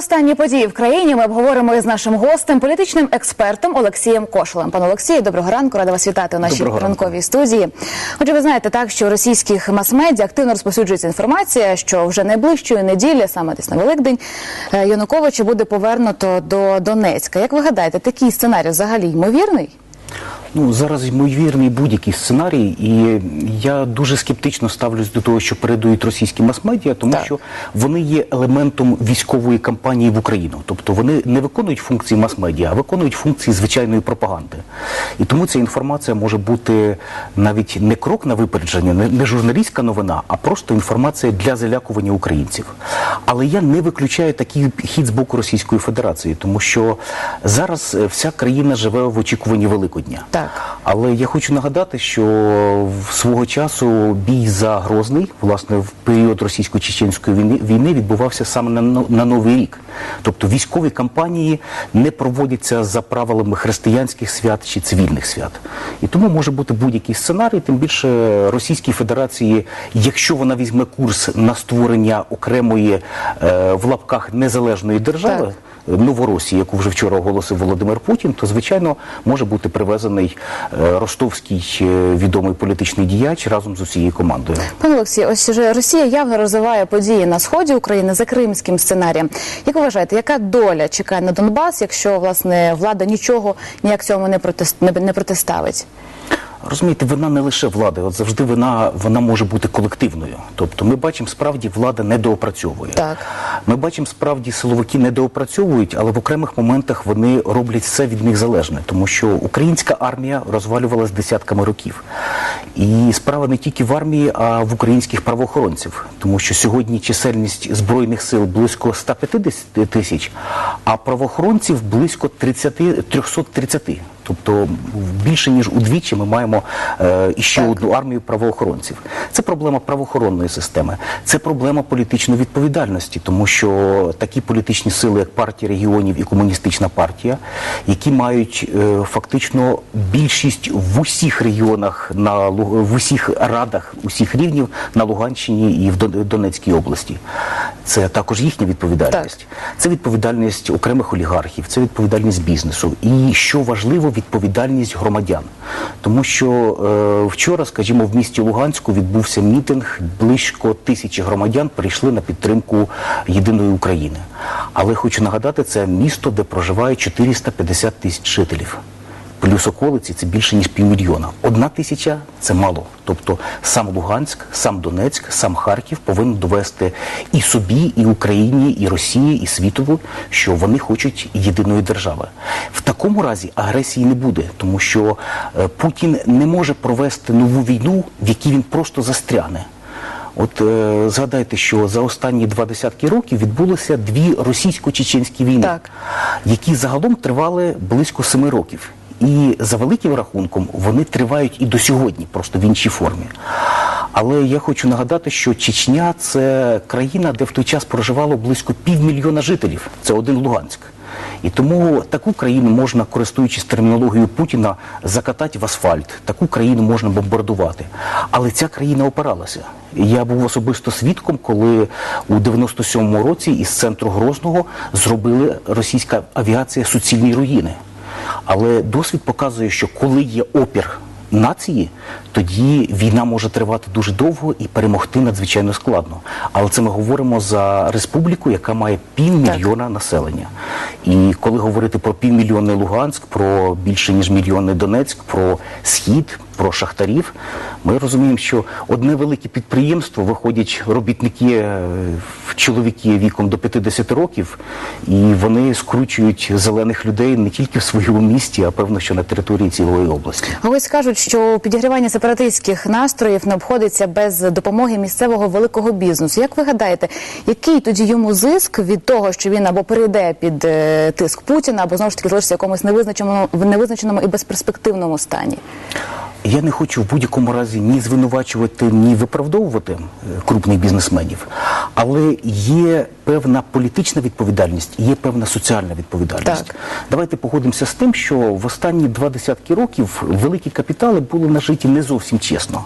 Останні події в країні ми обговоримо із нашим гостем, політичним експертом Олексієм Кошелем. Пане Олексію, доброго ранку. Рада вас вітати у нашій Доброго ранку. ранковій студії. Отже, ви знаєте так, що у російських мас-медіа активно розповсюджується інформація, що вже найближчої неділі, саме десь на Великдень, е, Януковича буде повернуто до Донецька. Як ви гадаєте, такий сценарій взагалі ймовірний? Ну зараз ймовірний будь-який сценарій, і я дуже скептично ставлюсь до того, що передають російські мас-медіа, тому Так. що вони є елементом військової кампанії в Україну. Тобто вони не виконують функції мас-медіа, а виконують функції звичайної пропаганди. І тому ця інформація може бути навіть не крок на випередження, не, не журналістська новина, а просто інформація для залякування українців. Але я не виключаю такий хід з боку Російської Федерації, тому що зараз е, вся країна живе в очікуванні Великодня. Так. Але я хочу нагадати, що в свого часу бій за Грозний, власне, в період російсько-чеченської війни, війни відбувався саме на, на Новий рік. Тобто військові кампанії не проводяться за правилами християнських свят чи цивільних свят. І тому може бути будь-який сценарій, тим більше Російській Федерації, якщо вона візьме курс на створення окремої е, в лапках незалежної держави. Так. Новоросії, яку вже вчора оголосив Володимир Путін, то звичайно може бути привезений е, ростовський е, відомий політичний діяч разом з усією командою. Пане Олексію, ось уже Росія явно розвиває події на сході України за кримським сценарієм. Як ви вважаєте, яка доля чекає на Донбас, якщо власне влада нічого ніяк цьому не протис- не, не протиставить? Розумієте, вина не лише влади, от завжди вина вона може бути колективною. Тобто, ми бачимо, справді влада недоопрацьовує. Так. Ми бачимо, справді силовики недоопрацьовують, але в окремих моментах вони роблять все від них залежне, тому що українська армія розвалювалась десятками років. І справа не тільки в армії, а в українських правоохоронців, тому що сьогодні чисельність збройних сил близько 150 тисяч, а правоохоронців близько 30, 330. Тобто більше ніж удвічі ми маємо е, іще Так. одну армію правоохоронців. Це проблема правоохоронної системи, це проблема політичної відповідальності, тому що такі політичні сили, як партія регіонів і комуністична партія, які мають е, фактично більшість в усіх регіонах на в усіх радах усіх рівнів на Луганщині і в Донецькій області. Це також їхня відповідальність. Це відповідальність окремих олігархів, це відповідальність бізнесу. І що важливо, відповідальність громадян. Тому що е, вчора, скажімо, в місті Луганську відбувся мітинг. Близько тисячі громадян прийшли на підтримку єдиної України. Але хочу нагадати, це місто, де проживає 450 тисяч жителів. Плюс околиці це більше ніж півмільйона. Одна тисяча це мало. Тобто сам Луганськ, сам Донецьк, сам Харків повинен довести і собі, і Україні, і Росії, і світову, що вони хочуть єдиної держави. В такому разі агресії не буде, тому що е, Путін не може провести нову війну, в якій він просто застряне. От е, згадайте, що за останні два десятки років відбулося дві російсько-чеченські війни, Так. які загалом тривали близько семи років. І за великим рахунком вони тривають і до сьогодні, просто в іншій формі. Але я хочу нагадати, що Чечня це країна, де в той час проживало близько півмільйона жителів. Це один Луганськ. І тому таку країну можна, користуючись термінологією Путіна, закатати в асфальт. Таку країну можна бомбардувати. Але ця країна опиралася. Я був особисто свідком, коли у 97-му році із центру Грозного зробили російська авіація суцільні руїни. Але досвід показує, що коли є опір нації, тоді війна може тривати дуже довго і перемогти надзвичайно складно. Але це ми говоримо за республіку, яка має півмільйона населення. І коли говорити про півмільйонний Луганськ, про більше ніж мільйонний Донецьк, про схід, про шахтарів, ми розуміємо, що одне велике підприємство виходять робітники, е, чоловіки віком до 50 років, і вони скручують зелених людей не тільки в своєму місті, а певно, що на території цілої області. А ось кажуть, що підігрівання сепаратистських настроїв не обходиться без допомоги місцевого великого бізнесу. Як ви гадаєте, який тоді йому зиск від того, що він або перейде під е, тиск Путіна, або знову ж таки залишиться в якомусь невизначеному в невизначеному і безперспективному стані? Я не хочу в будь-якому разі ні звинувачувати, ні виправдовувати е, крупних бізнесменів, але є певна політична відповідальність, і є певна соціальна відповідальність. Так. Давайте погодимося з тим, що в останні два десятки років великі капітали були нажиті не зовсім чесно.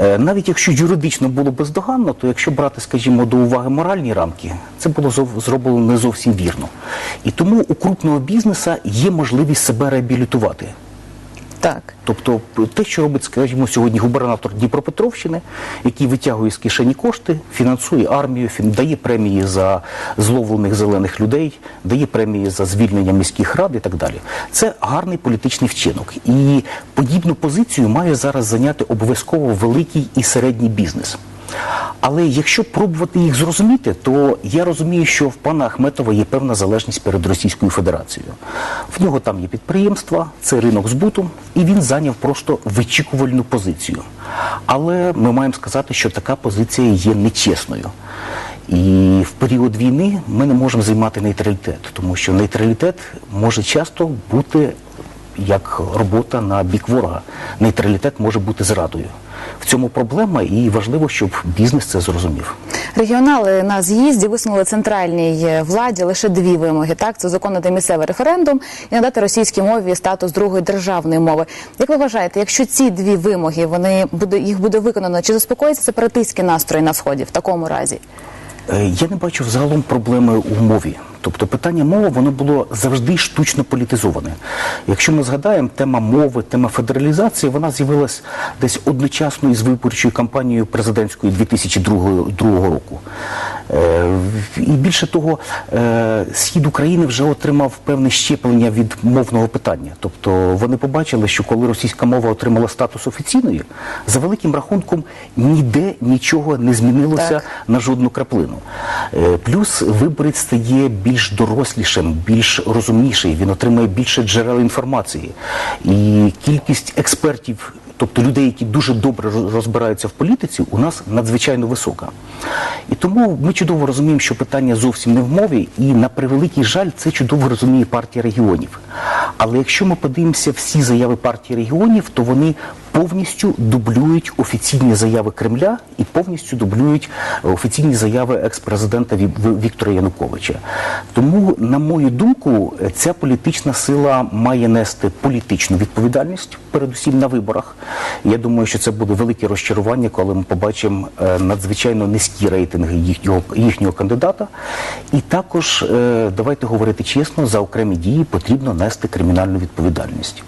Е, Навіть якщо юридично було бездоганно, то якщо брати, скажімо, до уваги моральні рамки, це було зроблено не зовсім вірно. І тому у крупного бізнеса є можливість себе реабілітувати. Так. Тобто те, що робить, скажімо, сьогодні губернатор Дніпропетровщини, який витягує з кишені кошти, фінансує армію, дає премії за зловлених зелених людей, дає премії за звільнення міських рад і так далі. Це гарний політичний вчинок. І подібну позицію має зараз зайняти обов'язково великий і середній бізнес. Але якщо пробувати їх зрозуміти, то я розумію, що в пана Ахметова є певна залежність перед Російською Федерацією. В нього там є підприємства, це ринок збуту, і він зайняв просто вичікувальну позицію. Але ми маємо сказати, що така позиція є нечесною. І в період війни ми не можемо займати нейтралітет, тому що нейтралітет може часто бути як робота на бік ворога. Нейтралітет може бути зрадою. Цьому проблема, і важливо, щоб бізнес це зрозумів. Регіонали на з'їзді висунули центральній е, владі лише дві вимоги. Так, це законити місцевий референдум і надати російській мові статус другої державної мови. Як ви вважаєте, якщо ці дві вимоги вони буде їх буде виконано, чи заспокоїться сепаратистські настрої на сході в такому разі? Е, Я не бачу взагалом проблеми у мові. Тобто питання мови воно було завжди штучно політизоване. Якщо ми згадаємо, тема мови, тема федералізації, вона з'явилась десь одночасно із виборчою кампанією президентською 2002 року. Е, І більше того, е, схід України вже отримав певне щеплення від мовного питання. Тобто вони побачили, що коли російська мова отримала статус офіційної, за великим рахунком ніде нічого не змінилося Так. на жодну краплину. Е, Плюс виборець стає більш дорослішим, більш розумніший, він отримує більше джерел інформації. І кількість експертів, тобто людей, які дуже добре розбираються в політиці, у нас надзвичайно висока. І тому ми чудово розуміємо, що питання зовсім не в мові, і на превеликий жаль, це чудово розуміє партія регіонів. Але якщо ми подивимося всі заяви партії регіонів, то вони повністю дублюють офіційні заяви Кремля і повністю дублюють е, офіційні заяви екс-президента Віктора Януковича. Тому, на мою думку, ця політична сила має нести політичну відповідальність, передусім на виборах. Я думаю, що це буде велике розчарування, коли ми побачимо е, надзвичайно низькі рейтинги їхнього, їхнього кандидата. І також, е, давайте говорити чесно, за окремі дії потрібно нести кримінальну відповідальність.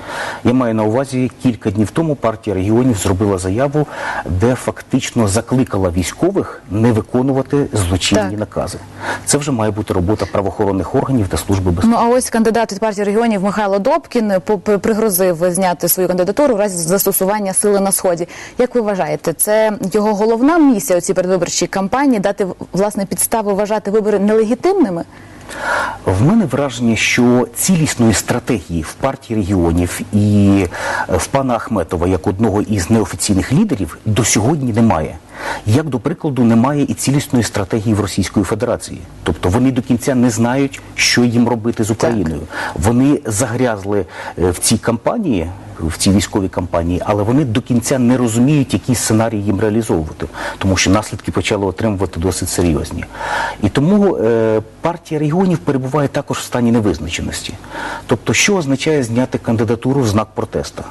Я маю на увазі кілька днів тому партія регіонів зробила заяву, де фактично закликала військових не виконувати злочинні Так. накази. Це вже має бути робота правоохоронних органів та служби безпеки. Ну а ось кандидат від партії регіонів Михайло Добкін по- пригрозив зняти свою кандидатуру в разі застосування сили на сході. Як ви вважаєте, це його головна місія у цій передвиборчій кампанії дати власне підстави вважати вибори нелегітимними? В мене враження, що цілісної стратегії в партії регіонів і е, в пана Ахметова як одного із неофіційних лідерів до сьогодні немає. Як до прикладу, немає і цілісної стратегії в Російської Федерації. Тобто вони до кінця не знають, що їм робити з Україною. Вони загрязли е, в цій кампанії, в цій військовій кампанії, але вони до кінця не розуміють, які сценарії їм реалізовувати, тому що наслідки почали отримувати досить серйозні. І тому е, партія регіонів перебуває також в стані невизначеності. Тобто, що означає зняти кандидатуру в знак протесту?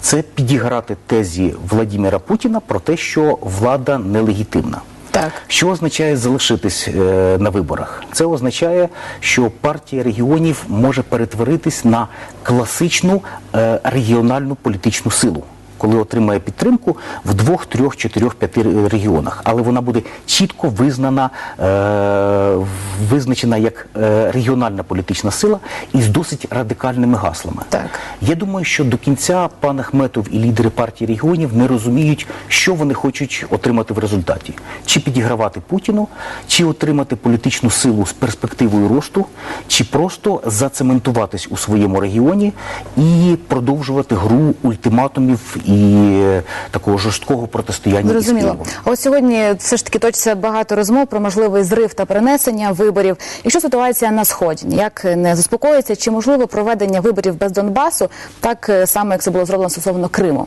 Це підіграти тезі Владимира Путіна про те, що влада нелегітимна. Так. Що означає залишитись е, на виборах? Це означає, що партія регіонів може перетворитись на класичну е, регіональну політичну силу. Коли отримає підтримку в двох, трьох, чотирьох, п'яти регіонах, але вона буде чітко визнана, е, визначена як е, регіональна політична сила із досить радикальними гаслами. Так. Я думаю, що до кінця пан Ахметов і лідери партії регіонів не розуміють, що вони хочуть отримати в результаті: чи підігравати Путіну, чи отримати політичну силу з перспективою росту, чи просто зацементуватись у своєму регіоні і продовжувати гру ультиматумів і такого жорсткого протистояння із Зрозуміло. Києвом. Ось сьогодні все ж таки точиться багато розмов про можливий зрив та перенесення виборів. Якщо ситуація на сході ніяк не заспокоїться, чи можливо проведення виборів без Донбасу, так е, само як це було зроблено стосовно Криму?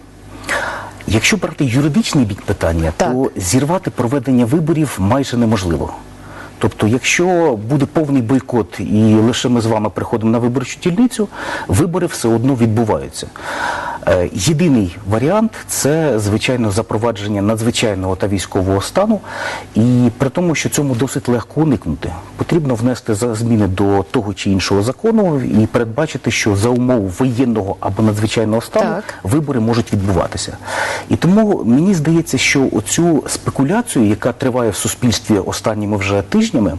Якщо брати юридичний бік питання, Так. то зірвати проведення виборів майже неможливо. Тобто, якщо буде повний бойкот і лише ми з вами приходимо на виборчу дільницю, вибори все одно відбуваються. Е, Єдиний варіант це звичайно запровадження надзвичайного та військового стану, і при тому, що цьому досить легко уникнути, потрібно внести за- зміни до того чи іншого закону і передбачити, що за умов воєнного або надзвичайного стану Так. вибори можуть відбуватися. І тому мені здається, що оцю спекуляцію, яка триває в суспільстві останніми вже тижнями,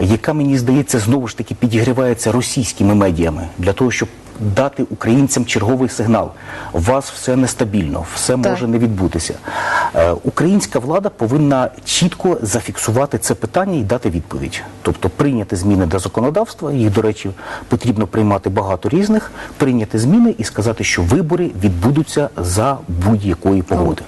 яка мені здається знову ж таки підігрівається російськими медіями для того, щоб дати українцям черговий сигнал: у вас все нестабільно, все Так. може не відбутися. Е, Українська влада повинна чітко зафіксувати це питання і дати відповідь, тобто прийняти зміни до законодавства. Їх, до речі, потрібно приймати багато різних, прийняти зміни і сказати, що вибори відбудуться за будь-якої погоди.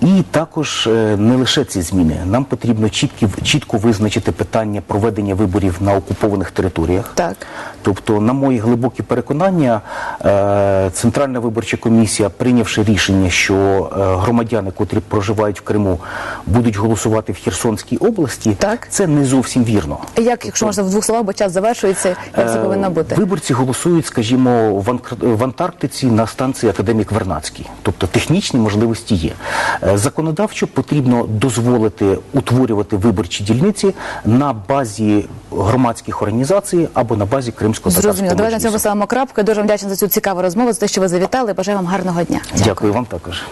І також е, не лише ці зміни. Нам потрібно чіткі, чітко визначити питання проведення виборів на окупованих територіях. Так. Тобто, на мої глибокі переконання, е, Центральна виборча комісія, прийнявши рішення, що е, громадяни, котрі проживають в Криму, будуть голосувати в Херсонській області, Так. це не зовсім вірно. Як, якщо можна в двох словах, бо час завершується, як це повинно бути? Виборці голосують, скажімо, в, Антарктиці на станції Академік Вернадський. Тобто технічні можливості є. Е, Законодавчо потрібно дозволити утворювати виборчі дільниці на базі громадських організацій або на базі Кримського Зрозуміло. Давайте на цьому ставимо крапку. Дуже вам вдячна за цю цікаву розмову, за те, що ви завітали. Бажаю вам гарного дня. Дякую вам також.